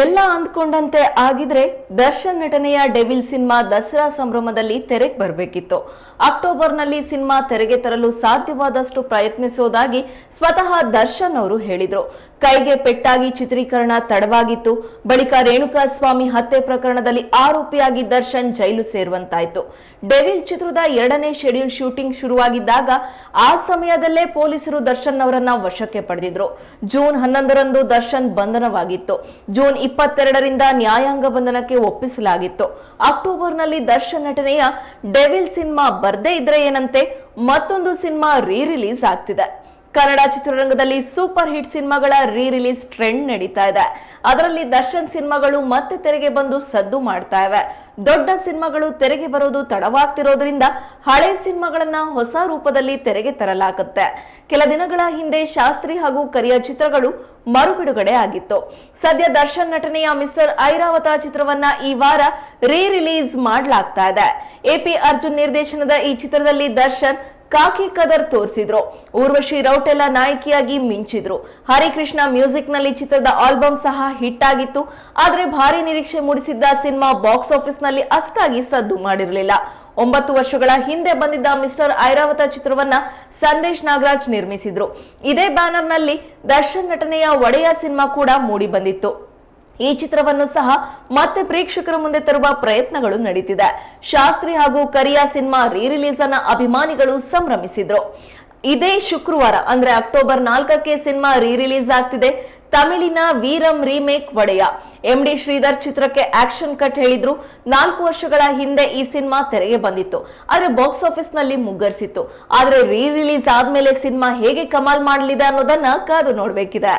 ಎಲ್ಲ ಅಂದ್ಕೊಂಡಂತೆ ಆಗಿದ್ರೆ ದರ್ಶನ್ ನಟನೆಯ ಡೆವಿಲ್ ಸಿನಿಮಾ ದಸರಾ ಸಂಭ್ರಮದಲ್ಲಿ ತೆರೆಗೆ ಬರಬೇಕಿತ್ತು. ಅಕ್ಟೋಬರ್ನಲ್ಲಿ ಸಿನಿಮಾ ತೆರೆಗೆ ತರಲು ಸಾಧ್ಯವಾದಷ್ಟು ಪ್ರಯತ್ನಿಸೋದಾಗಿ ಸ್ವತಃ ದರ್ಶನ್ ಅವರು ಹೇಳಿದ್ರು. ಕೈಗೆ ಪೆಟ್ಟಾಗಿ ಚಿತ್ರೀಕರಣ ತಡವಾಗಿತ್ತು. ಬಳಿಕ ರೇಣುಕಾ ಸ್ವಾಮಿ ಹತ್ಯೆ ಪ್ರಕರಣದಲ್ಲಿ ಆರೋಪಿಯಾಗಿ ದರ್ಶನ್ ಜೈಲು ಸೇರುವಂತಾಯಿತು. ಡೆವಿಲ್ ಚಿತ್ರದ ಎರಡನೇ ಶೆಡ್ಯೂಲ್ ಶೂಟಿಂಗ್ ಶುರುವಾಗಿದ್ದಾಗ ಆ ಸಮಯದಲ್ಲೇ ಪೊಲೀಸರು ದರ್ಶನ್ ಅವರನ್ನ ವಶಕ್ಕೆ ಪಡೆದಿದ್ರು. ಜೂನ್ ಹನ್ನೊಂದರಂದು ದರ್ಶನ್ ಬಂಧನವಾಗಿತ್ತು. ಜೂನ್ ಇಪ್ಪತ್ತೆರಡರಿಂದ ನ್ಯಾಯಾಂಗ ಬಂಧನಕ್ಕೆ ಒಪ್ಪಿಸಲಾಗಿತ್ತು. ಅಕ್ಟೋಬರ್ನಲ್ಲಿ ದರ್ಶನ್ ನಟನೆಯ ಡೆವಿಲ್ ಸಿನಿಮಾ ಬರ್ದೇ ಇದ್ರೆ ಏನಂತೆ ಮತ್ತೊಂದು ಸಿನಿಮಾ ರೀ ರಿಲೀಸ್ ಆಗ್ತಿದೆ. ಕನ್ನಡ ಚಿತ್ರರಂಗದಲ್ಲಿ ಸೂಪರ್ ಹಿಟ್ ಸಿನಿಮಾಗಳ ರೀ ರಿಲೀಸ್ ಟ್ರೆಂಡ್ ನಡೀತಾ ಇದೆ. ಅದರಲ್ಲಿ ದರ್ಶನ್ ಸಿನಿಮಾಗಳು ಮತ್ತೆ ತೆರೆಗೆ ಬಂದು ಸದ್ದು ಮಾಡ್ತಾ ಇವೆ. ದೊಡ್ಡ ಸಿನಿಮಾಗಳು ತೆರೆಗೆ ಬರೋದು ತಡವಾಗ್ತಿರೋದ್ರಿಂದ ಹಳೆ ಸಿನಿಮಾಗಳನ್ನ ಹೊಸ ರೂಪದಲ್ಲಿ ತೆರೆಗೆ ತರಲಾಗುತ್ತೆ. ಕೆಲ ದಿನಗಳ ಹಿಂದೆ ಶಾಸ್ತ್ರಿ ಹಾಗೂ ಕರಿಯ ಚಿತ್ರಗಳು ಮರುಬಿಡುಗಡೆ ಆಗಿತ್ತು. ಸದ್ಯ ದರ್ಶನ್ ನಟನೆಯ ಮಿಸ್ಟರ್ ಐರಾವತ ಚಿತ್ರವನ್ನ ಈ ವಾರ ರೀ ರಿಲೀಸ್ ಮಾಡಲಾಗ್ತಾ ಇದೆ. ಎಪಿ ಅರ್ಜುನ್ ನಿರ್ದೇಶನದ ಈ ಚಿತ್ರದಲ್ಲಿ ದರ್ಶನ್ ಕಾಕಿ ಕದರ್ ತೋರಿಸಿದ್ರು. ಊರ್ವಶಿ ರೌಟೆಲ್ಲ ನಾಯಕಿಯಾಗಿ ಮಿಂಚಿದ್ರು. ಹರಿಕೃಷ್ಣ ಮ್ಯೂಸಿಕ್ನಲ್ಲಿ ಚಿತ್ರದ ಆಲ್ಬಮ್ ಸಹ ಹಿಟ್ ಆಗಿತ್ತು ಆದ್ರೆ ಭಾರಿ ನಿರೀಕ್ಷೆ ಮೂಡಿಸಿದ್ದ ಸಿನಿಮಾ ಬಾಕ್ಸ್ ಆಫೀಸ್ನಲ್ಲಿ ಅಷ್ಟಾಗಿ ಸದ್ದು ಮಾಡಿರಲಿಲ್ಲ. ಒಂಬತ್ತು ವರ್ಷಗಳ ಹಿಂದೆ ಬಂದಿದ್ದ ಮಿಸ್ಟರ್ ಐರಾವತ ಚಿತ್ರವನ್ನ ಸಂದೇಶ್ ನಾಗರಾಜ್ ನಿರ್ಮಿಸಿದ್ರು. ಇದೇ ಬ್ಯಾನರ್ನಲ್ಲಿ ದರ್ಶನ್ ನಟನೆಯ ಒಡೆಯ ಸಿನಿಮಾ ಕೂಡ ಮೂಡಿ ಬಂದಿತ್ತು. ಈ ಚಿತ್ರವನ್ನು ಸಹ ಮತ್ತೆ ಪ್ರೇಕ್ಷಕರ ಮುಂದೆ ತರುವ ಪ್ರಯತ್ನಗಳು ನಡೀತಿದೆ. ಶಾಸ್ತ್ರಿ ಹಾಗೂ ಕರಿಯಾ ಸಿನಿಮಾ ರೀ ರಿಲೀಸ್ ಅನ್ನ ಅಭಿಮಾನಿಗಳು ಸಂಭ್ರಮಿಸಿದ್ರು. ಇದೇ ಶುಕ್ರವಾರ, ಅಂದ್ರೆ ಅಕ್ಟೋಬರ್ ನಾಲ್ಕಕ್ಕೆ ಸಿನಿಮಾ ರೀ ರಿಲೀಸ್ ಆಗ್ತಿದೆ. ತಮಿಳಿನ Veeram remake Odeya. M D Sridhar ಚಿತ್ರಕ್ಕೆ ಆಕ್ಷನ್ ಕಟ್ ಹೇಳಿದ್ರು. ನಾಲ್ಕು ವರ್ಷಗಳ ಹಿಂದೆ ಈ ಸಿನಿಮಾ ತೆರೆಗೆ ಬಂದಿತ್ತು. ಆದ್ರೆ ಬಾಕ್ಸ್ ಆಫೀಸ್ನಲ್ಲಿ ಮುಗ್ಗರಿಸಿತ್ತು. ಆದ್ರೆ ರೀ ರಿಲೀಸ್ ಆದ್ಮೇಲೆ ಸಿನಿಮಾ ಹೇಗೆ ಕಮಾಲ್ ಮಾಡಲಿದೆ ಅನ್ನೋದನ್ನ ಕಾದು ನೋಡ್ಬೇಕಿದೆ.